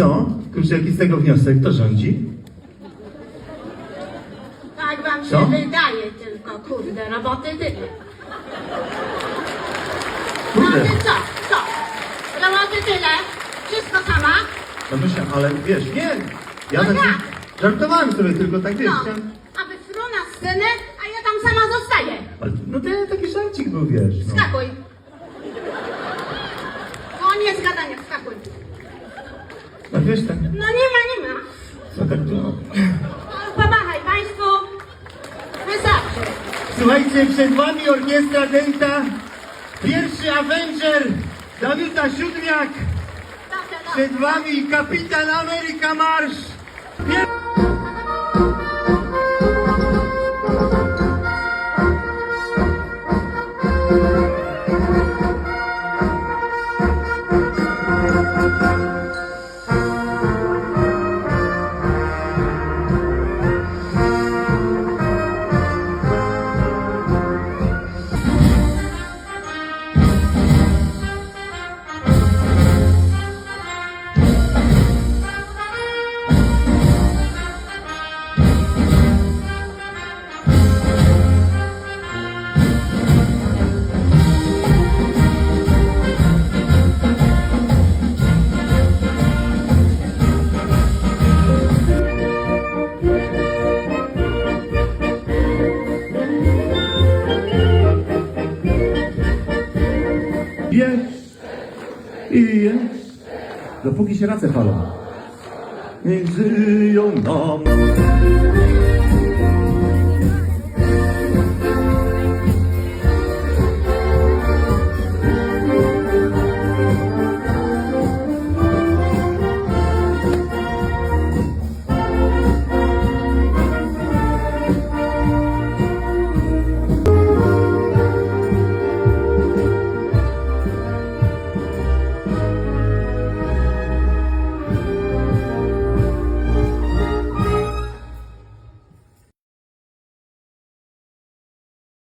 co? Kurczę, jaki z tego wniosek? Kto rządzi? Tak wam się Co? wydaje tylko, kurde, roboty tyle. No Kurde. ty co? Co? Roboty tyle? Wszystko sama? No myślę, ale wiesz, nie. Ja No tak jak? żartowałem sobie tylko tak, wiesz. No. chciałem- A wyfru na scenę, a ja tam sama zostaję. Ale, no to taki żarcik był, wiesz. No. Skakuj. Koniec gadania, skakuj. No wiesz, tak. No nie ma, nie ma. Co tak? No, Pomachaj państwu. Wystarczy. Słuchajcie, przed wami orkiestra Delta. Pierwszy Avenger Dawida Siódmiak. Przed wami kapitan Ameryka Marsz. Pier... Jest. I dopóki się race palą. Niech żyją nam